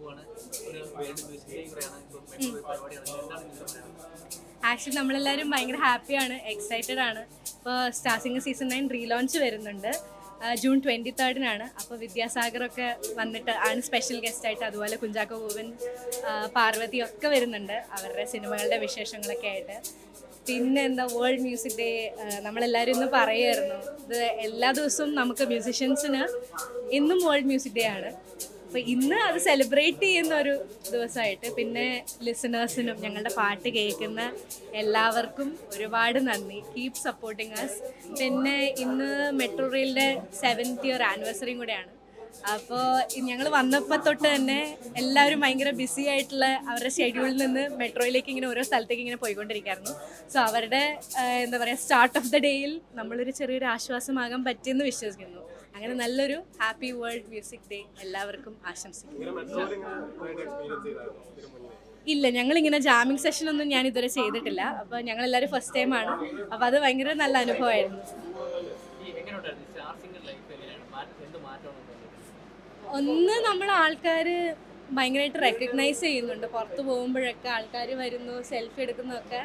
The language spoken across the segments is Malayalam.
പോവാണ്. ആക്ച്വലി നമ്മളെല്ലാവരും ഭയങ്കര ഹാപ്പിയാണ് എക്സൈറ്റഡ് ആണ്. ഇപ്പോൾ star singer season nine relaunch വരുന്നുണ്ട്. ജൂൺ ട്വന്റി തേർഡിനാണ് അപ്പോൾ വിദ്യാസാഗറൊക്കെ വന്നിട്ട് ആണ് സ്പെഷ്യൽ ഗസ്റ്റായിട്ട് അതുപോലെ കുഞ്ചാക്കോ ഗോവൻ പാർവതി ഒക്കെ വരുന്നുണ്ട് അവരുടെ സിനിമകളുടെ വിശേഷങ്ങളൊക്കെ ആയിട്ട്. പിന്നെ എന്താ വേൾഡ് മ്യൂസിക് ഡേ നമ്മളെല്ലാവരും ഇന്ന് പറയുമായിരുന്നു ഇത് എല്ലാ ദിവസവും നമുക്ക് മ്യൂസിഷ്യൻസിന് ഇന്നും വേൾഡ് മ്യൂസിക് ഡേ ആണ്. അപ്പോൾ ഇന്ന് അത് സെലിബ്രേറ്റ് ചെയ്യുന്ന ഒരു ദിവസമായിട്ട് പിന്നെ ലിസണേഴ്സിനും ഞങ്ങളുടെ പാട്ട് കേൾക്കുന്ന എല്ലാവർക്കും ഒരുപാട് നന്ദി. കീപ് സപ്പോർട്ടിങ് അസ് പിന്നെ ഇന്ന് മെട്രോ റെയിലിന്റെ സെവൻത്ത് ഇയർ ആനിവേഴ്സറിയും കൂടെയാണ്. അപ്പോൾ ഞങ്ങൾ വന്നപ്പോൾ തൊട്ട് തന്നെ എല്ലാവരും ഭയങ്കര ബിസി ആയിട്ടുള്ള അവരുടെ ഷെഡ്യൂളിൽ നിന്ന് മെട്രോയിലേക്ക് ഇങ്ങനെ ഓരോ സ്ഥലത്തേക്ക് ഇങ്ങനെ പോയിക്കൊണ്ടിരിക്കുകയായിരുന്നു സോ അവരുടെ എന്താ പറയുക സ്റ്റാർട്ട് ഓഫ് ദ ഡേയിൽ നമ്മളൊരു ചെറിയൊരു ആശ്വാസമാകാൻ പറ്റിയെന്ന് വിശ്വസിക്കുന്നു. അങ്ങനെ നല്ലൊരു ഹാപ്പി വേൾഡ് മ്യൂസിക് ഡേ എല്ലാവർക്കും ആശംസിക്കുന്നു. ഇല്ല ഞങ്ങൾ ഞങ്ങളിങ്ങനെ ജാമിങ് സെഷനൊന്നും ഞാൻ ഇതുവരെ ചെയ്തിട്ടില്ല. അപ്പോൾ ഞങ്ങളെല്ലാവരും ഫസ്റ്റ് ടൈം ആണ്. അപ്പോൾ അത് ഭയങ്കര നല്ല അനുഭവമായിരുന്നു. ഒന്ന് നമ്മൾ ആൾക്കാർ ഭയങ്കരമായിട്ട് റെക്കഗ്നൈസ് ചെയ്യുന്നുണ്ട്. പുറത്ത് പോകുമ്പോഴൊക്കെ ആൾക്കാർ വരുന്നു സെൽഫി എടുക്കുന്നതൊക്കെ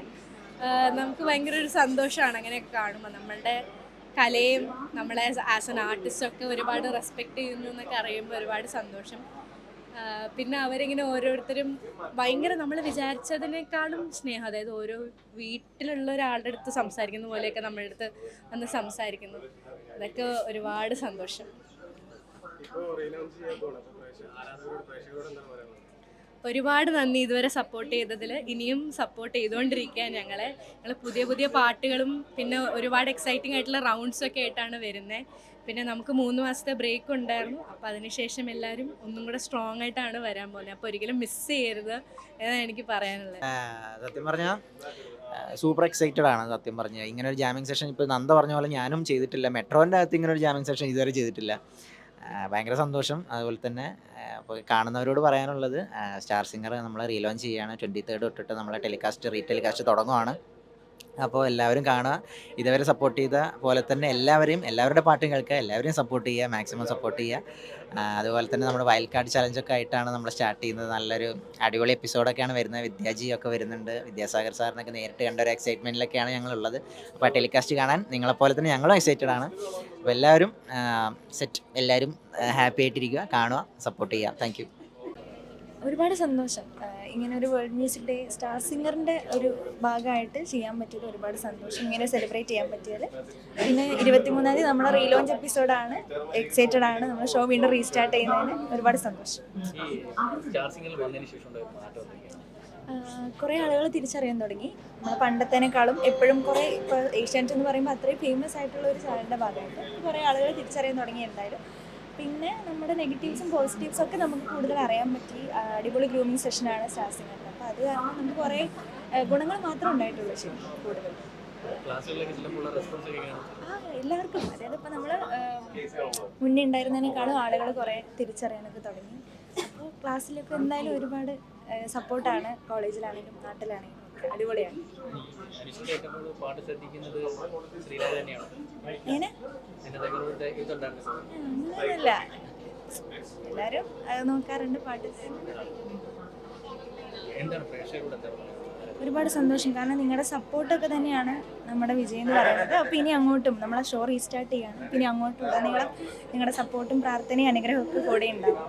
നമുക്ക് ഭയങ്കര ഒരു സന്തോഷമാണ് അങ്ങനെയൊക്കെ കാണുമ്പോൾ നമ്മളുടെ കലയും നമ്മളെ ആസ് എൻ ആർട്ടിസ്റ്റൊക്കെ ഒരുപാട് റെസ്പെക്റ്റ് ചെയ്യുന്നു എന്നൊക്കെ അറിയുമ്പോൾ ഒരുപാട് സന്തോഷം. പിന്നെ അവരിങ്ങനെ ഓരോരുത്തരും ഭയങ്കര നമ്മൾ വിചാരിച്ചതിനേക്കാളും സ്നേഹം അതായത് ഓരോ വീട്ടിലുള്ള ഒരാളുടെ അടുത്ത് സംസാരിക്കുന്ന പോലെയൊക്കെ നമ്മളുടെ അടുത്ത് വന്ന് സംസാരിക്കുന്നു. അതൊക്കെ ഒരുപാട് സന്തോഷം. ഒരുപാട് നന്ദി ഇതുവരെ സപ്പോർട്ട് ചെയ്തതിൽ ഇനിയും സപ്പോർട്ട് ചെയ്തുകൊണ്ടിരിക്കുക ഞങ്ങളെ. ഞങ്ങൾ പുതിയ പുതിയ പാട്ടുകളും പിന്നെ ഒരുപാട് എക്സൈറ്റിംഗ് ആയിട്ടുള്ള റൗണ്ട്സ് ഒക്കെ ആയിട്ടാണ് വരുന്നത് പിന്നെ നമുക്ക് മൂന്ന് മാസത്തെ ബ്രേക്ക് ഉണ്ടായിരുന്നു. അപ്പോൾ അതിനുശേഷം എല്ലാവരും ഒന്നും കൂടെ സ്ട്രോങ് ആയിട്ടാണ് വരാൻ പോകുന്നത്. അപ്പോൾ ഒരിക്കലും മിസ് ചെയ്യരുത് എന്നാണ് എനിക്ക് പറയാനുള്ളത്. സത്യം പറഞ്ഞാൽ സൂപ്പർ എക്സൈറ്റഡ് ആണ് സത്യം പറഞ്ഞാൽ ഇങ്ങനെ ഒരു ജാമിങ് സെഷൻ ഇപ്പോൾ നന്ദ പറഞ്ഞ പോലെ ഞാനും ചെയ്തിട്ടില്ല. മെട്രോന്റെ അകത്ത് ഇങ്ങനെ ഒരു ജാമിങ് സെഷൻ ഇതുവരെ ചെയ്തിട്ടില്ല. ഭയങ്കര സന്തോഷം. അതുപോലെ തന്നെ അപ്പോൾ കാണുന്നവരോട് പറയാനുള്ളത് സ്റ്റാർ സിംഗർ നമ്മൾ റീലോഞ്ച് ചെയ്യുകയാണ് ട്വന്റി തേർഡ് തൊട്ടിട്ട് നമ്മളെ ടെലികാസ്റ്റ് റീ ടെലികാസ്റ്റ് തുടങ്ങുവാണ്. അപ്പോൾ എല്ലാവരും കാണുക. ഇതുവരെ സപ്പോർട്ട് ചെയ്ത പോലെ തന്നെ എല്ലാവരെയും എല്ലാവരുടെ പാട്ടും കേൾക്കുക. എല്ലാവരെയും സപ്പോർട്ട് ചെയ്യുക. മാക്സിമം സപ്പോർട്ട് ചെയ്യുക. അതുപോലെ തന്നെ നമ്മുടെ വൈൽഡ് കാർഡ് ചലഞ്ചൊക്കെ ആയിട്ടാണ് നമ്മൾ സ്റ്റാർട്ട് ചെയ്യുന്നത്. നല്ലൊരു അടിപൊളി എപ്പിസോഡൊക്കെയാണ് വരുന്നത്. വിദ്യാജി ഒക്കെ വരുന്നുണ്ട്. വിദ്യാസാഗർ സാറിനൊക്കെ നേരിട്ട് കണ്ട ഒരു എക്സൈറ്റ്മെന്റിലൊക്കെയാണ് ഞങ്ങളുള്ളത്. അപ്പോൾ ടെലികാസ്റ്റ് കാണാൻ നിങ്ങളെപ്പോലെ തന്നെ ഞങ്ങളും എക്സൈറ്റഡ് ആണ്. അപ്പോൾ എല്ലാവരും സെറ്റ് എല്ലാവരും ഹാപ്പി ആയിട്ടിരിക്കുക കാണുക സപ്പോർട്ട് ചെയ്യുക. താങ്ക് യു ഒരുപാട് സന്തോഷം. ഇങ്ങനെ ഒരു വേൾഡ് മ്യൂസിക് ഡേ സ്റ്റാർ സിംഗറിന്റെ ഒരു ഭാഗമായിട്ട് ചെയ്യാൻ പറ്റിയത് ഒരുപാട് സന്തോഷം. ഇങ്ങനെ സെലിബ്രേറ്റ് ചെയ്യാൻ പറ്റിയത്. പിന്നെ ഇരുപത്തിമൂന്നാം തീയതി നമ്മുടെ റീലോഞ്ച് എപ്പിസോഡാണ് എക്സൈറ്റഡ് ആണ്. നമ്മൾ ഷോ വീണ്ടും റീസ്റ്റാർട്ട് ചെയ്യുന്നതിന് ഒരുപാട് സന്തോഷം. കുറേ ആളുകൾ തിരിച്ചറിയാൻ തുടങ്ങി. നമ്മൾ പണ്ടത്തേനേക്കാളും എപ്പോഴും കുറേ ഇപ്പോൾ ഏഷ്യാനെറ്റ് എന്ന് പറയുമ്പോൾ അത്രയും ഫേമസ് ആയിട്ടുള്ള ഒരു ചാനലിന്റെ ഭാഗമായിട്ട് കുറേ ആളുകൾ തിരിച്ചറിയാൻ തുടങ്ങി എന്തായാലും. പിന്നെ നമ്മുടെ നെഗറ്റീവ്സും പോസിറ്റീവ്സും ഒക്കെ നമുക്ക് കൂടുതൽ അറിയാൻ പറ്റി. അടിപൊളി ഗ്രൂമിങ് സെഷനാണ് സ്റ്റാർ സിംഗറിൽ അപ്പോൾ അത് കാരണം നമുക്ക് കുറേ ഗുണങ്ങൾ മാത്രം ഉണ്ടായിട്ടുള്ളൂ ശരിക്കും കൂടുതൽ ആ എല്ലാവർക്കും. അതായത് ഇപ്പൊ നമ്മൾ മുന്നേ ഉണ്ടായിരുന്നതിനേക്കാളും ആളുകൾ കുറേ തിരിച്ചറിയാനൊക്കെ തുടങ്ങി. അപ്പോൾ ക്ലാസ്സിലൊക്കെ എന്തായാലും ഒരുപാട് സപ്പോർട്ടാണ് കോളേജിലാണെങ്കിലും നാട്ടിലാണെങ്കിലും ഒക്കെ അടിപൊളിയാണ്. നോക്കാറുണ്ട് പാട്ട്. ഒരുപാട് സന്തോഷം. കാരണം നിങ്ങളുടെ സപ്പോർട്ടൊക്കെ തന്നെയാണ് നമ്മുടെ വിജയം എന്ന് പറയുന്നത്. അപ്പോൾ ഇനി അങ്ങോട്ടും നമ്മളെ ഷോ റീസ്റ്റാർട്ട് ചെയ്യാണ്. പിന്നെ ഇനി അങ്ങോട്ടും ഉടനീളം നിങ്ങളുടെ സപ്പോർട്ടും പ്രാർത്ഥനയും അനുഗ്രഹമൊക്കെ കൂടെ ഉണ്ടാവും.